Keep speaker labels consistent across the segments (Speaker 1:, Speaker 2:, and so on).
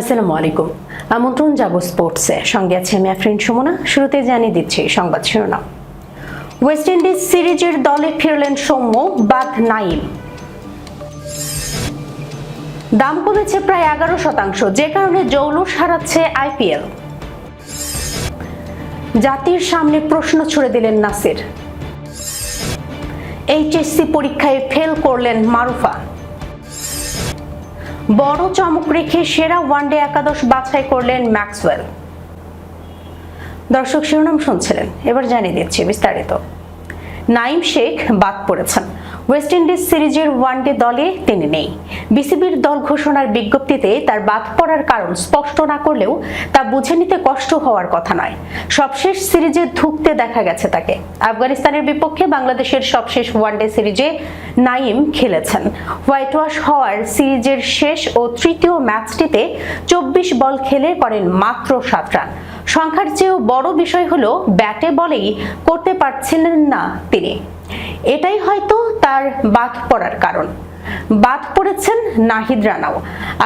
Speaker 1: আসসালামু আলাইকুম। আমন্ত্রণ যাব স্পোর্টসে। সঙ্গে আছে আমি আফরিন সুমনা। শুরুতে জানিয়ে দিচ্ছি সংবাদ শিরোনাম। ওয়েস্ট ইন্ডিজ সিরিজের দলে ফিরলেন সৌম্য, বাদ নাইম। দাম কমেছে প্রায় এগারো শতাংশ, যে কারণে জৌলুস হারাচ্ছে আইপিএল। জাতির সামনে প্রশ্ন ছুড়ে দিলেন নাসির। এইচএসসি পরীক্ষায় ফেল করলেন মারুফা। বড় চমক রেখে সেরা ওয়ানডে একাদশ বাছাই করলেন ম্যাক্সওয়েল। দর্শক শিরোনাম শুনছিলেন, এবার জানিয়ে দিচ্ছি বিস্তারিত। নাইম শেখ বাদ পড়েছেন। ওয়েস্ট ইন্ডিজ সিরিজের ওয়ানডে দলে তিনি নেই। বিসিবির দল ঘোষণার বিজ্ঞপ্তিতে তার বাদ পড়ার কারণ স্পষ্ট না করলেও তা বুঝে নিতে কষ্ট হওয়ার কথা নয়। সবশেষ সিরিজে ধুঁকতে দেখা গেছে তাকে। আফগানিস্তানের বিপক্ষে বাংলাদেশের সবশেষ ওয়ানডে সিরিজে নাইম খেলেছেন। হোয়াইট ওয়াশ হওয়ার সিরিজের শেষ ও তৃতীয় ম্যাচটিতে চব্বিশ বল খেলে করেন মাত্র সাত রান। সংখ্যার চেয়েও বড় বিষয় হলো ব্যাটে বলেই করতে পারছিলেন না তিনি। এটাই হয়তো তার বাদ পড়ার কারণ। বাদ পড়েছেন নাহিদ রানাও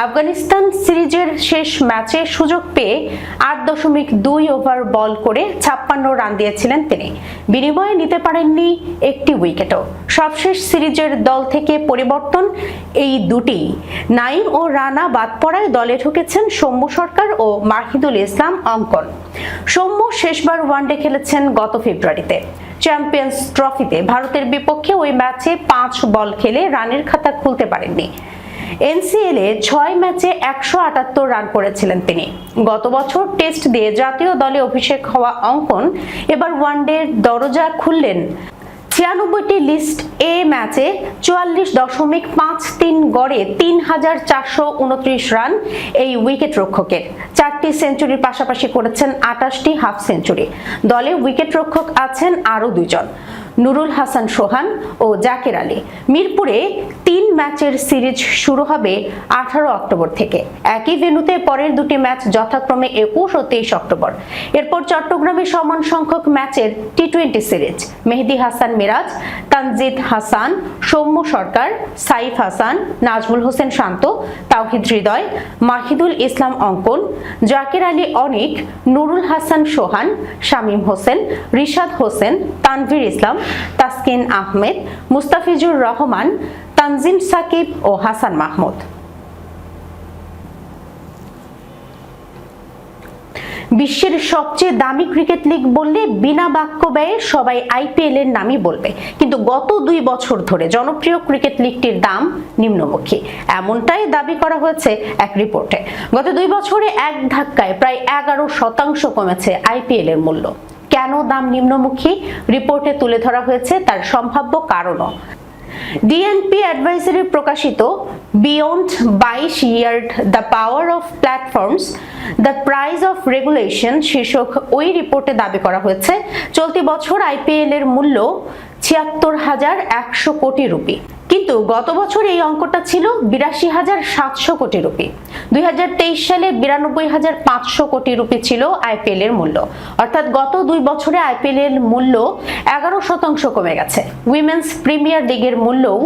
Speaker 1: আফগানিস্তান সিরিজের শেষ ম্যাচে সুযোগ পেয়ে আট দশমিক দুই ওভার বল করে ছাপ্পান্ন রান দিয়েছিলেন তিনি। বিনিময়ে নিতে পারেননি একটি উইকেটও। সবশেষ সিরিজের দল থেকে পরিবর্তন এই দুটি। নাইম ও রানা বাদ পড়ায় দলে ঢুকেছেন সৌম্য সরকার ও মাহিদুল ইসলাম অঙ্কন। সৌম্য শেষবার ওয়ানডে খেলেছেন গত ফেব্রুয়ারিতে। চ্যাম্পিয়ন্স ট্রফিতে ভারতের বিপক্ষে ওই ম্যাচে পাঁচ বল খেলে রানের খাতা খুলতে পারেননি। এনসিএল এ ছয় ম্যাচে একশো আটাত্তর রান করেছিলেন তিনি। গত বছর টেস্ট দিয়ে জাতীয় দলে অভিষেক হওয়া অঙ্কন এবার ওয়ানডের দরজা খুললেন ছিয়ানব্বইটি লিস্ট এ ম্যাচে চুয়াল্লিশ দশমিক পাঁচ তিন গড়ে তিন হাজার চারশো উনত্রিশ রান এই উইকেট রক্ষকের চারটি সেঞ্চুরির পাশাপাশি করেছেন আটাশটি হাফ সেঞ্চুরি। দলে উইকেট রক্ষক আছেন আরও দুজন নুরুল হাসান সোহান ও জাকের আলী। মিরপুরে তিন ম্যাচের সিরিজ শুরু হবে আঠারো অক্টোবর থেকে। একই ভেন্যুতে পরের দুটি ম্যাচ যথাক্রমে একুশ ও তেইশ অক্টোবর। এরপর চট্টগ্রামে সমান সংখ্যক ম্যাচের T twenty series. Mehidy Hasan Miraz, Tanzid Hasan, Soumya Sarkar, Saif Hasan, Najmul Hossain Shanto, Towhid Hridoy, Mahidul ইসলাম অঙ্কন, জাকির আলী অনিক, নুরুল হাসান সোহান, শামীম হোসেন, রিশাদ হোসেন, তানভীর ইসলাম তাসকিন আহমেদ, মুস্তাফিজুর রহমান, তানজিম সাকিব ও হাসান মাহমুদ। বিশ্বের সবচেয়ে দামি ক্রিকেট লিগ বললে বিনা বাক্য ব্যয়ে সবাই আইপিএল এর নামই বলবে। কিন্তু গত দুই বছর ধরে জনপ্রিয় ক্রিকেট লিগটির দাম নিম্নমুখী। এমনটাই দাবি করা হয়েছে এক রিপোর্টে। গত দুই বছরে এক ধাক্কায় প্রায় এগারো শতাংশ কমেছে আইপিএল এর মূল্য। কেন দাম নিম্নমুখী? রিপোর্টে তুলে ধরা হয়েছে তার সম্ভাব্য কারণও। ডিএনপি অ্যাডভাইজারি প্রকাশিত বিয়ন্ড বাইশ yard the power of platforms the price of regulation শীর্ষক ওই রিপোর্টে দাবি করা হয়েছে, চলতি বছর আইপিএল এর মূল্য ছিয়াত্তর হাজার একশো কোটি রুপি। কিন্তু গত বছর এই অঙ্কটা ছিল বিরাশি হাজার সাতশো কোটি রুপি। দুই হাজার তেইশ সালে বিরানব্বই হাজার পাঁচশো কোটি রুপি ছিল আইপিএল এর মূল্য। অর্থাৎ গত দুই বছরে আইপিএল এর মূল্য এগারো শতাংশ কমে গেছে। উইমেন্স প্রিমিয়ার লিগের মূল্যও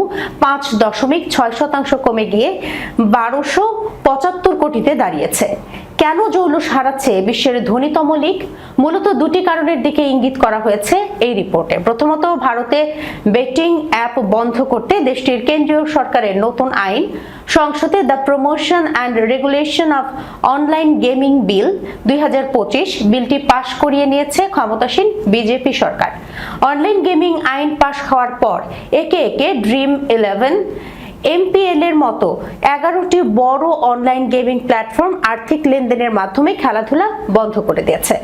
Speaker 1: পাঁচ দশমিক ছয় শতাংশ কমে গিয়ে বারোশো পঁচাত্তর কোটিতে দাঁড়িয়েছে। কেন জৌলুস হারাচ্ছে বিশ্বের ধনীতম লীগ? মূলত দুটি কারণের দিকে ইঙ্গিত করা হয়েছে এই রিপোর্টে। প্রথমত, ভারতে বেটিং অ্যাপ বন্ধ করতে দেশটির কেন্দ্রীয় সরকারের নতুন আইন। সংসদে the promotion and regulation of online gaming bill দুই হাজার পঁচিশ বিলটি পাশ করিয়ে নিয়েছে ক্ষমতাসীন বিজেপি সরকার। অনলাইন গেমিং আইন পাশ হওয়ার পর একে একে ড্রিম ইলেভেন এমপিএল এর মতো এগারোটি বড় অনলাইন গেমিং প্ল্যাটফর্ম আর্থিক লেনদেনের মাধ্যমে খেলাধুলা বন্ধ করে দিয়েছে।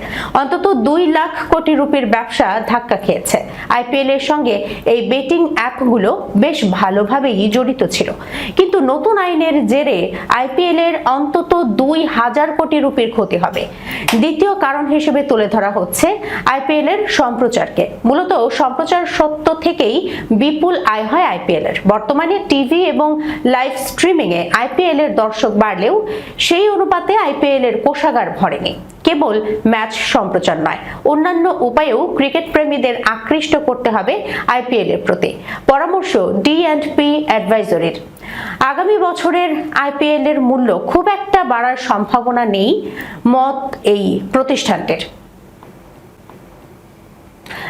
Speaker 1: অন্তত দুই লাখ কোটি রুপির ব্যবসা ধাক্কা খেয়েছে। আইপিএল এর সঙ্গে এই বেটিং অ্যাপগুলো বেশ ভালোভাবেই জড়িত ছিল। কিন্তু নতুন আইনের জেরে আইপিএল এর অন্তত দুই হাজার কোটি রুপির ক্ষতি হবে। দ্বিতীয় কারণ হিসেবে তুলে ধরা হচ্ছে আইপিএল এর সম্প্রচারকে। মূলত সম্প্রচার সত্য থেকেই বিপুল আয় হয় আইপিএল এর। বর্তমানে টিভি এবং লাইভ স্ট্রিমিং এ আইপিএল এর দর্শক বাড়লেও সেই অনুপাতে আইপিএল এর কোষাগার ভরেনি। কেবল ম্যাচ সম্প্রচার নয়, অন্যান্য উপায়েও ক্রিকেট প্রেমীদের আকৃষ্ট করতে হবে আইপিএল এর প্রতি। পরামর্শ ডি অ্যান্ড পি অ্যাডভাইজরির আগামী বছরের আইপিএল এর মূল্য খুব একটা বাড়ার সম্ভাবনা নেই মত এই প্রতিষ্ঠানটির।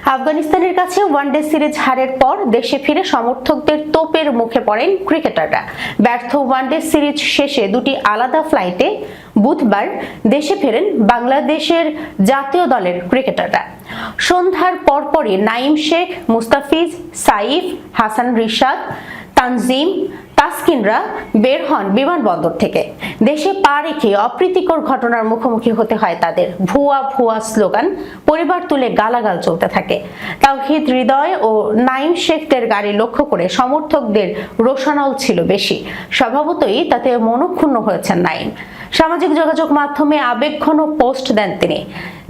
Speaker 1: আফগানিস্তানের কাছে ওয়ানডে সিরিজ হারের পর দেশে ফিরে সমর্থকদের তোপের মুখে পড়েন ক্রিকেটাররা। ব্যর্থ ওয়ানডে সিরিজ শেষে দুটি আলাদা ফ্লাইটে বুধবার দেশে ফেরেন বাংলাদেশের জাতীয় দলের ক্রিকেটাররা। সন্ধ্যার পরপরই নাইম শেখ, মুস্তাফিজ, সাইফ, হাসান রিশাদ, তানজিম তাসকিনরা বের হন বিমানবন্দর থেকে। দেশে পা রেখে অপ্রীতিকর ঘটনার মুখোমুখি হতে হয় তাদের। ভুয়া ভুয়া স্লোগান, পরিবার তুলে গালাগাল চলতে থাকে। তাওহিদ হৃদয় ও নাইম শেখদের গাড়ি লক্ষ্য করে সমর্থকদের রোশনাও ছিল বেশি। স্বভাবতই তাতে মনক্ষুণ্ণ হয়েছেন নাইম সামাজিক যোগাযোগ মাধ্যমে আবেগঘন পোস্ট দেন তিনি।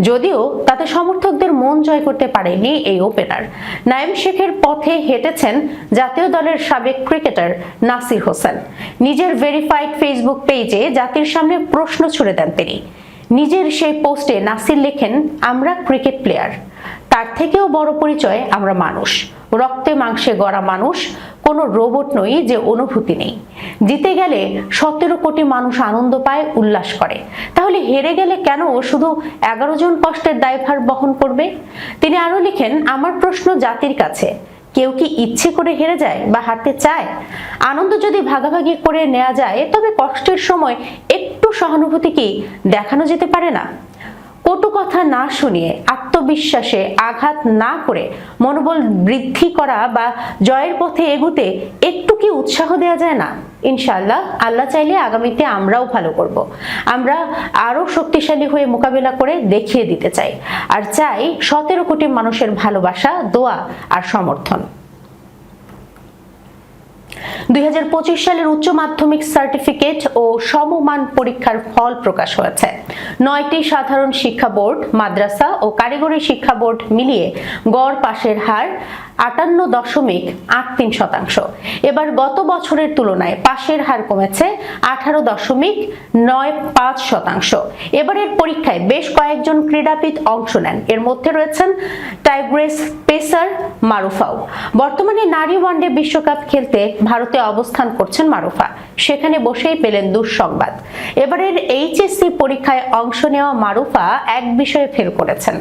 Speaker 1: যদিও তাতে সমর্থকদের মন জয় করতে পারেনি এই ওপেনার নাইম শেখের পথে হেঁটেছেন জাতীয় দলের সাবেক ক্রিকেটার নাসির হোসেন। নিজের ভেরিফাইড ফেসবুক পেজে জাতির সামনে প্রশ্ন ছুড়ে দেন তিনি। নিজের সেই পোস্টে নাসির লেখেন, আমরা ক্রিকেট প্লেয়ার তার থেকেও বড় পরিচয় আমরা মানুষ। রক্তে মাংসে গড়া মানুষ, কোনো রোবট নই যে অনুভূতি নেই। জিতে গেলে সতেরো কোটি মানুষ আনন্দ পায়, উল্লাস করে। তাহলে হেরে গেলে কেন শুধু এগারো জন কষ্টের দায়ভার বহন করবে? তিনি আরও লিখেন, আমার প্রশ্ন জাতির কাছে, কেউ কি ইচ্ছে করে হেরে যায় বা হারতে চায়? আনন্দ যদি ভাগাভাগি করে নেওয়া যায়, তবে কষ্টের সময় একটু সহানুভূতি কি দেখানো যেতে পারে না? কটু কথা না শুনিয়ে আত্মবিশ্বাসে আঘাত না করে মনোবল বৃদ্ধি করা বা জয়ের পথে এগুতে একটু কি উৎসাহ দেওয়া যায় না? ইনশাল্লাহ আল্লাহ চাইলে আগামীতে আমরাও ভালো করব। আমরা আরও শক্তিশালী হয়ে মোকাবিলা করে দেখিয়ে দিতে চাই। আর চাই সতেরো কোটি মানুষের ভালোবাসা, দোয়া আর সমর্থন। দুই হাজার পঁচিশ সালের উচ্চ মাধ্যমিক সার্টিফিকেট ও সমমান পরীক্ষার ফল প্রকাশ হয়েছে। নয়টি সাধারণ শিক্ষা বোর্ড, মাদ্রাসা ও কারিগরি শিক্ষা বোর্ড মিলিয়ে গড় পাশের হার আটান্ন দশমিক আট তিন শতাংশ। এবার গত বছরের তুলনায় পাশের হার কমেছে আঠারো দশমিক নয় পাঁচ শতাংশ। এবারের পরীক্ষায় বেশ কয়েকজন ক্রীড়াবিদ অংশ নেন। এর মধ্যে রয়েছেন টাইগ্রেস পেসার মারুফাও। বর্তমানে নারী ওয়ানডে বিশ্বকাপ খেলতে ভারতে অবস্থান করছেন মারুফা। সেখানে বসেই পেলেন দুঃসংবাদ। এবারের এইচএসসি পরীক্ষায় অংশ নেওয়া মারুফা এক বিষয়ে ফেল করেছেন।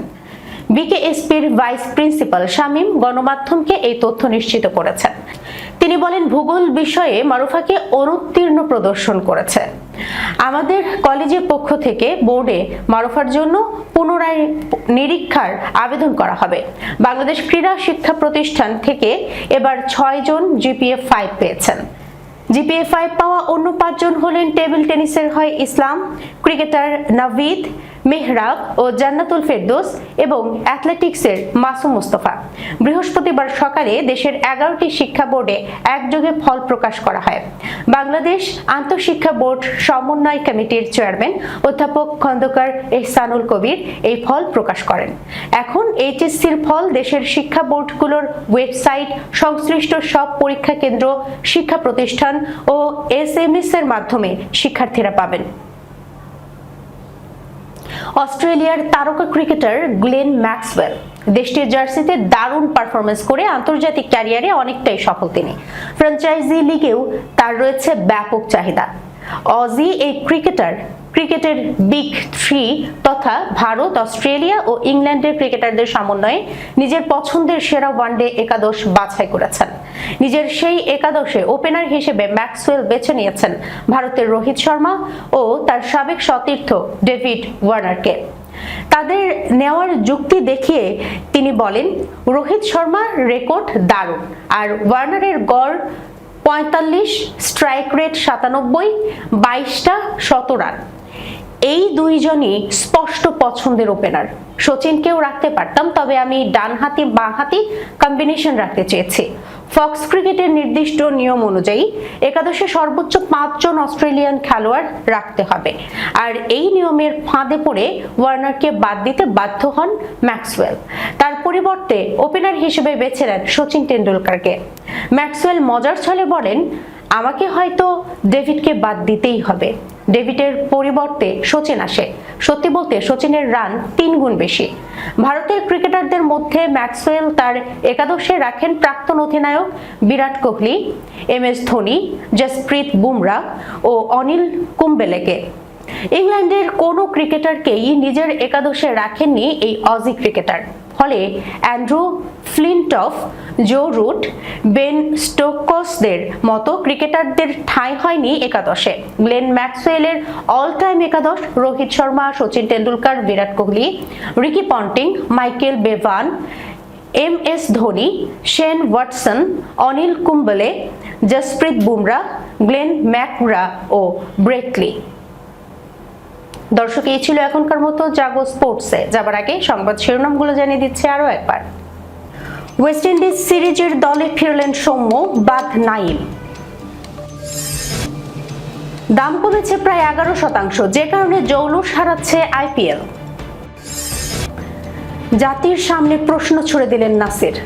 Speaker 1: বিকেএসপির ভাইস প্রিন্সিপাল শামীম গণমাধ্যমকে এই তথ্য নিশ্চিত করেছেন। তিনি বলেন, ভূগোল বিষয়ে মারুফাকে অনুত্তীর্ণ প্রদর্শন করেছে। আমাদের কলেজের পক্ষ থেকে বোর্ডে মারুফার জন্য পুনরায় নিরীক্ষার আবেদন করা হবে। বাংলাদেশ ক্রীড়া শিক্ষা প্রতিষ্ঠান থেকে এবার ছয় জন জিপিএ ফাইভ পেয়েছেন। জিপিএ ফাইভ পাওয়া অন্য পাঁচজন হলেন টেবিল টেনিসের হয় ইসলাম, ক্রিকেটার নাভিদ, মেহরাব ও জান্নাতুল ফেরদোস এবং অ্যাথলেটিক্সের মাসুম মুস্তফা। বৃহস্পতিবার সকালে দেশের এগারোটি শিক্ষা বোর্ডে একযোগে ফল প্রকাশ করা হয়। বাংলাদেশ আন্তঃশিক্ষা বোর্ড সমন্বয় কমিটির চেয়ারম্যান অধ্যাপক খন্দকার এহসানুল কবির এই ফল প্রকাশ করেন। এখন এইচএসসির ফল দেশের শিক্ষা বোর্ডগুলোর ওয়েবসাইট সংশ্লিষ্ট সব পরীক্ষা কেন্দ্র, শিক্ষা প্রতিষ্ঠান ও এস এর মাধ্যমে শিক্ষার্থীরা পাবেন। অস্ট্রেলিয়ার তারকা ক্রিকেটার গ্লেন ম্যাক্সওয়েল দেশটির জার্সিতে দারুণ পারফরমেন্স করে আন্তর্জাতিক ক্যারিয়ারে অনেকটাই সফল তিনি। ফ্র্যাঞ্চাইজি লিগেও তার রয়েছে ব্যাপক চাহিদা। অজি এই ক্রিকেটার, ক্রিকেটের বিগ থ্রি তথা ভারত, অস্ট্রেলিয়া ও ইংল্যান্ডের ক্রিকেটারদের সমন্বয়ে নিজের পছন্দের সেরা ওয়ানডে একাদশ বাছাই করেছেন। নিজের সেই একাদশে ওপেনার হিসেবে ম্যাক্সওয়েল বেছে নিয়েছেন ভারতের রোহিত শর্মা ও তার সাবেক সতীর্থ ডেভিড ওয়ার্নারকে। তাদের নেওয়ার যুক্তি দেখিয়ে তিনি বলেন, রোহিত শর্মার রেকর্ড দারুণ, আর ওয়ার্নারের গড় পঁয়তাল্লিশ, স্ট্রাইক রেট সাতানব্বই, বাইশটা শত রান। এই দুইজনই স্পষ্ট পছন্দের ওপেনার সচিনকেও রাখতে পারতাম, তবে আমি ডানহাতি, বাঁহাতি কম্বিনেশন রাখতে চেয়েছি। ফক্স ক্রিকেটের নির্দিষ্ট নিয়ম অনুযায়ী একাদশে সর্বোচ্চ পাঁচজন অস্ট্রেলিয়ান খেলোয়াড় রাখতে হবে। আর এই নিয়মের ফাঁদে পড়ে ওয়ার্নারকে বাদ দিতে বাধ্য হন ম্যাক্সওয়েল। তার পরিবর্তে ওপেনার হিসেবে বেছে নেন সচিন টেন্ডুলকারকে ম্যাক্সওয়েল মজার ছলে বলেন, আমাকে হয়তো ডেভিডকে বাদ দিতেই হবে। ডেভিডের পরিবর্তে সচিন আসে। সত্যি বলতে সচিনের রান তিন গুণ বেশি। ভারতের ক্রিকেটারদের মধ্যে ম্যাক্সওয়েল তার একাদশে রাখেন প্রাক্তন অধিনায়ক বিরাট কোহলি এম এস ধোনি, জসপ্রীত বুমরা ও অনিল কুম্বেলেকে। ইংল্যান্ডের কোনো ক্রিকেটারকেই নিজের একাদশে রাখেননি এই অজি ক্রিকেটার। ফলে Andrew Flintoff Joe Root, Ben স্টোকসদের মতো ক্রিকেটারদের ঠাঁই হয়নি একাদশে। গ্লেন ম্যাক্সওয়েলের অল টাইম একাদশ, Rohit Sharma, Sachin Tendulkar, Virat Kohli, Ricky Ponting, Michael Bevan, M S Dhoni, Shane Watson, Anil Kumble, Jasprit Bumrah, Glenn McGrath ও Brett Lee. দর্শক, এই ছিল এখনকার মতো জাগো স্পোর্টসে। যাবার আগে সংবাদ শিরোনামগুলো জানিয়ে দিচ্ছে আরও একবার। ওয়েস্ট ইন্ডিজ সিরিজের দলে ফিরলেন সৌম্য, বাদ নাইম। দাম কমেছে প্রায় এগারো শতাংশ, যে কারণে জৌলুস হারাচ্ছে আইপিএল। জাতির সামনে প্রশ্ন ছুড়ে দিলেন নাসির।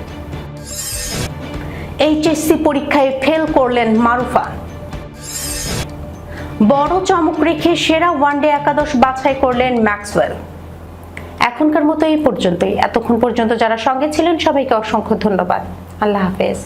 Speaker 1: এইচএসসি পরীক্ষায় ফেল করলেন মারুফা। বড় চমক রেখে সেরা ওয়ানডে একাদশ বাছাই করলেন ম্যাক্সওয়েল। এখনকার মতো এই পর্যন্তই। এতক্ষণ পর্যন্ত যারা সঙ্গে ছিলেন সবাইকে অসংখ্য ধন্যবাদ। আল্লাহ হাফেজ।